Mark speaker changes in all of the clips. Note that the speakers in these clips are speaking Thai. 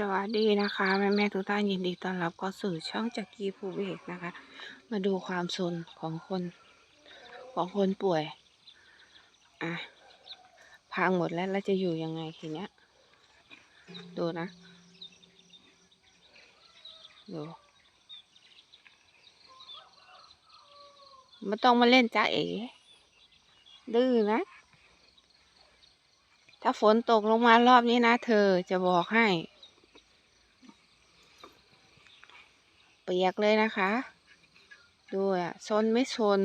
Speaker 1: สวัสดีนะคะแม่แม่ทุกท่านยินดีต้อนรับเข้าสู่ช่องจักรีภูเบกนะคะ มาดูความสนของคนของคนป่วยอะพังหมดแล้วแล้วจะอยู่ยังไงทีเนี้ยดูนะดูไม่ต้องมาเล่นจ้าเอ๋ดื้อนะถ้าฝนตกลงมารอบนี้นะ เธอจะบอกให้ เปียกเลยนะคะ ดูอะชนไม่ชน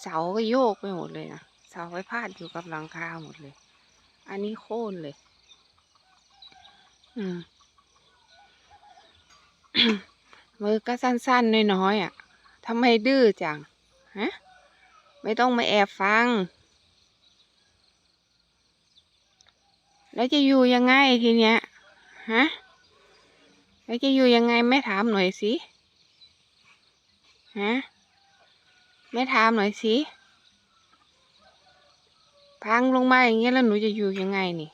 Speaker 1: เสาก็โยกไปหมดเลยนะ เสาไปพาดอยู่กับหลังคาหมดเลย อันนี้โค่นเลย อืมมือก็สั้นๆ น้อยๆอะทำไมดื้อจัง ฮะ ไม่ต้องมาแอบฟัง แล้วจะอยู่ยังไงทีเนี้ย ฮะ แล้วจะอยู่ยังไงแม่ถามหน่อยสิฮะแม่ถามหน่อยสิพังลงมาอย่างเงี้ยแล้วหนูจะอยู่ยังไงนี่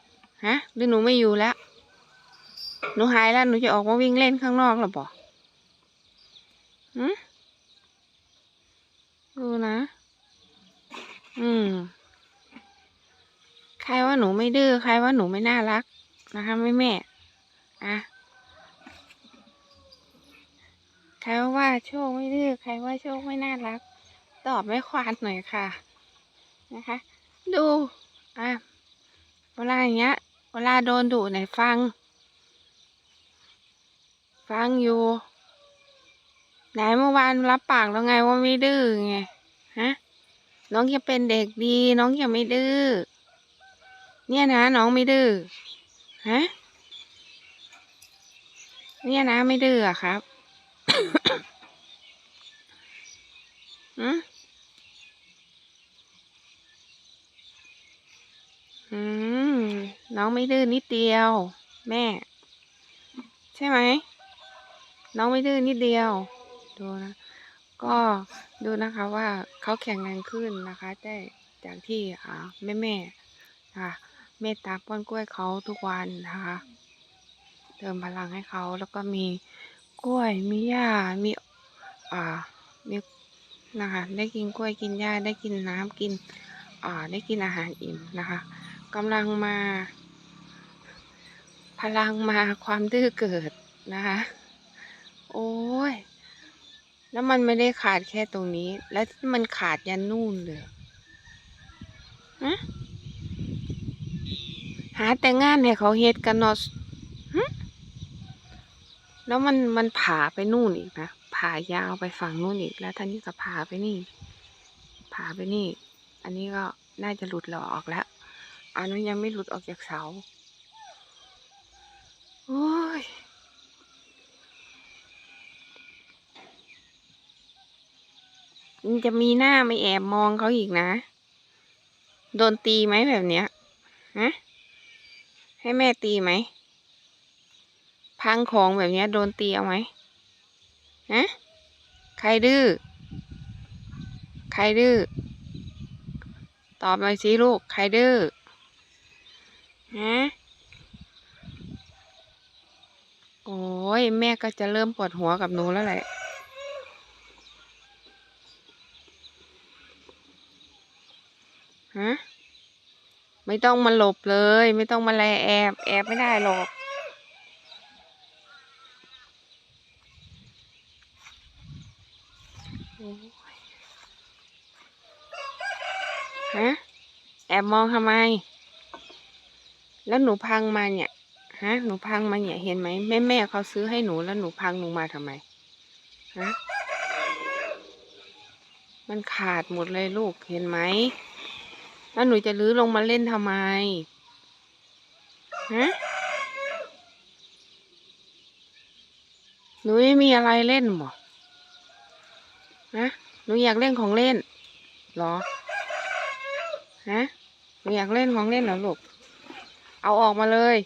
Speaker 1: ฮะหรือหนูไม่อยู่แล้วหนูหายแล้วหนูจะออกมาวิ่งเล่นข้างนอกหรอปะหืมดูนะ อืม ใครว่าหนูไม่ดื้อใครว่าหนูไม่น่ารักนะคะแม่แม่อะ ใครว่าโชคไม่ดื้อใครว่าโชคไม่น่ารัก ตอบไม่ควานหน่อยค่ะ นะคะ ดูอะเวลาอย่างเงี้ย เวลาโดนดุไหนฟัง ฟังอยู่ไหนเมื่อวานรับปากแล้วไงว่าไม่ดื้อไงฮะน้องจะเป็นเด็กดี น้องจะไม่ดื้อเนี่ยนะ น้องไม่ดื้อฮะเนี่ยนะไม่ดื้อครับ อืมอืม น้องไม่ดื้อนิดเดียว แม่ ใช่ไหม น้องไม่ดื้อนิดเดียว ดูนะ ก็ดูนะคะว่าเขาแข็งแรงขึ้นนะคะได้จากที่อ่าแม่แม่ๆค่ะเมตตาป้อนกล้วยเขาทุกวันนะคะ เติมพลังให้เขาแล้วก็มี กล้วย มีหญ้า มี อ่า มี นะคะ ได้กินกล้วย กินหญ้า ได้กินน้ำกิน อ่า ได้กินอาหารอิ่มนะคะกำลังมา พลังมาความดื้อเกิดนะคะ โอ้ย แล้วมันไม่ได้ขาดแค่ตรงนี้ แล้วมันขาดยันนู่นเลยฮะหาแต่งานให้เขาเฮ็ดกันเนาะ แล้วมันมันผ่าไปนู่นอีกนะผ่ายาวไปฝั่งนู่นอีก แล้วท่านี้ก็ผ่าไปนี่ผ่าไปนี่ อันนี้ก็น่าจะหลุดหลอออกแล้ว อันนั้นยังไม่หลุดออกจากเสาโอ้ยมันจะมีหน้าไม่แอบมองเขาอีกนะ โดนตีไหมแบบเนี้ยฮะให้แม่ตีไหม พังของแบบนี้โดนตีเอาไหมฮะใครดื้อ ใครดื้อ ตอบหน่อยสิลูก ใครดื้อ ฮะ โอ้ยแม่ก็จะเริ่มปวดหัวกับหนูแล้วแหละ ฮะ ไม่ต้องมาหลบเลย ไม่ต้องมาแลแอบ แอบไม่ได้หรอก โอ้ย ฮะ แอบมองทำไม แล้วหนูพังมาเนี่ย ฮะ หนูพังมาเนี่ย เห็นไหมแม่แม่เขาซื้อให้หนูแล้วหนูพังหนูมาทำไม ฮะ มันขาดหมดเลยลูก เห็นไหม แล้วหนูจะลื้อลงมาเล่นทำไม ฮะหนูไม่มีอะไรเล่นหรอ ฮะหนูอยากเล่นของเล่นหรอฮะหนูอยากเล่นของเล่นเหรอลูกเอาออกมาเลย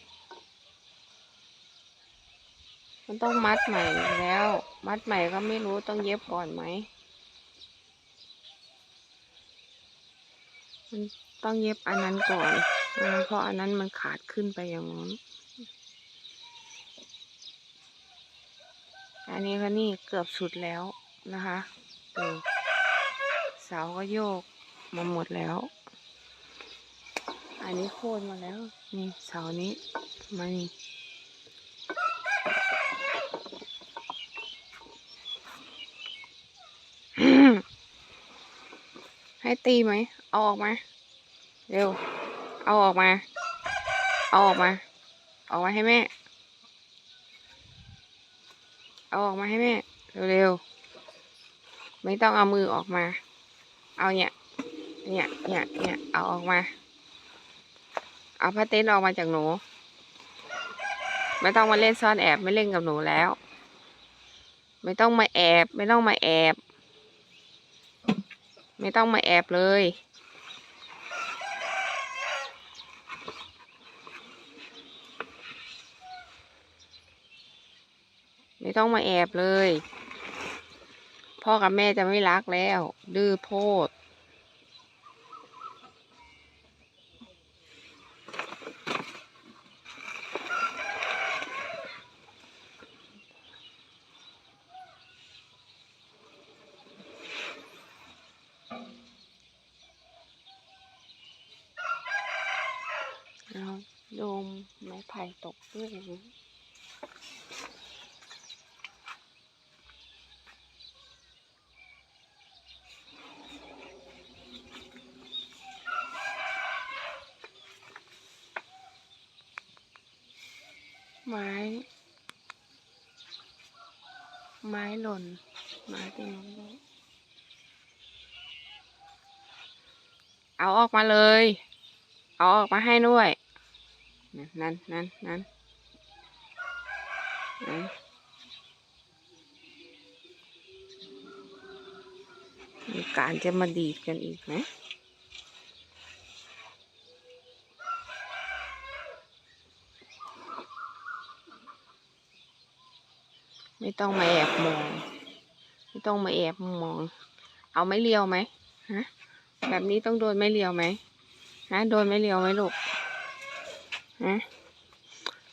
Speaker 1: มันต้องมัดใหม่แล้ว มัดใหม่ก็ไม่รู้ต้องเย็บก่อนไหมมันต้องเย็บอันนั้นก่อนนะเพราะอันนั้นมันขาดขึ้นไปอย่างนั้นอันนี้ก็นี่เกือบสุดแล้วนะคะ ดูเสาก็โยกมาหมดแล้ว อันนี้โค่นมาแล้ว นี่เสานี้มานี่ให้ตีไหม เอาออกมา เร็ว เอาออกมา เอาออกมา ออกมาให้แม่ เอาออกมาให้แม่ เร็วๆ ไม่ต้องเอามือออกมา เอาเนี่ย เนี่ย เนี่ย เนี่ย เอาออกมา เอาผ้าเต็นออกมาจากหนู ไม่ต้องมาเล่นซ่อนแอบไม่เล่นกับหนูแล้ว ไม่ต้องมาแอบ ไม่ต้องมาแอบ ไม่ต้องมาแอบเลยไม่ต้องมาแอบเลย พ่อกับแม่จะไม่รักแล้ว ดื้อโพดเอาโดมไม้ไผ่ตกด้วย ไม้ ไม้หล่น ไม้เต็มเลยเอาออกมาเลย เอาออกมาให้ด้วย นั่นนั่นนั่นนั่นนั่นมีการจะมาดีดกันอีกไหม ไม่ต้องมาแอบมอง ไม่ต้องมาแอบมอง เอาไม่เลียวไหมฮะ แบบนี้ต้องโดนไม่เลียวไหมฮะ โดนไม่เลียวไหมลูกฮะ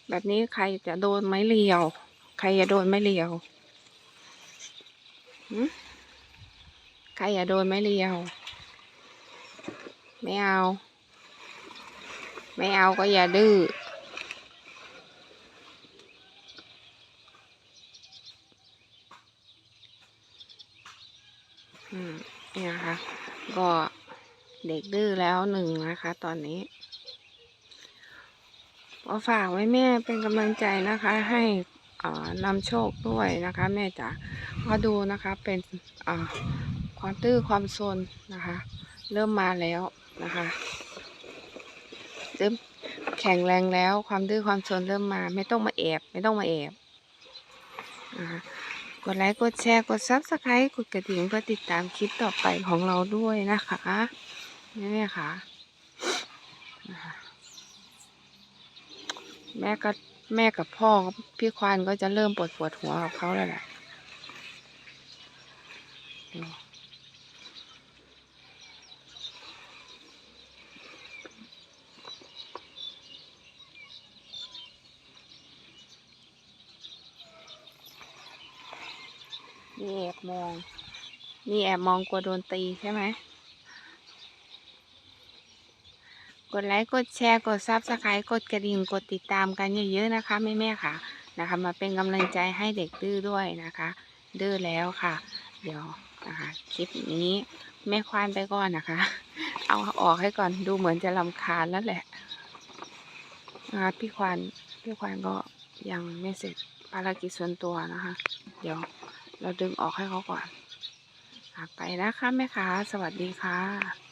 Speaker 1: แบบนี้ใครจะโดนไม้เรียว ใครจะโดนไม้เรียวหึใครจะโดนไม้เรียว ไม่เอา ไม่เอาก็อย่าดื้อมเนี่ยนะคะ ก็ เด็กดื้อแล้วหนึ่งนะคะ ตอนนี้ก็ฝากไว้แม่เป็นกำลังใจนะคะ ให้นำโชคด้วยนะคะ แม่จ๋าก็ดูนะคะเป็นความตื้อความโซนนะคะ เริ่มมาแล้วนะคะเริ่มแข็งแรงแล้วความดื้อความโซนเริ่มมา ไม่ต้องมาแอบไม่ต้องมาแอบนะคะกดไลค์กดแชร์กดซับสไครต์กดกระดิ่งเพื่อติดตามคลิปต่อไปของเราด้วยนะคะ นี่แม่ค่ะนะคะแม่ก็แม่กับพ่อพี่ควานก็จะเริ่มปวดปวดหัวกับเขาแล้วแหละนี่แอบมอง นี่แอบมองกลัวโดนตีใช่ไหม กดไลค์กดแชร์กดซับสไครต์กดกระดิ่งกดติดตามกันเยอะๆนะคะแม่ๆค่ะนะคะ มาเป็นกำลังใจให้เด็กดื้อด้วยนะคะ ดื้อแล้วค่ะ เดี๋ยวนะคะคลิปนี้แม่ควานไปก่อนนะคะ เอาออกให้ก่อนดูเหมือนจะลำคาญแล้วแหละนะคะพี่ควานพี่ควานก็ยังไม่เสร็จภารกิจส่วนตัวนะคะ เดี๋ยวเราดึงออกให้เขาก่อนไปนะคะแม่ค้าสวัสดีค่ะ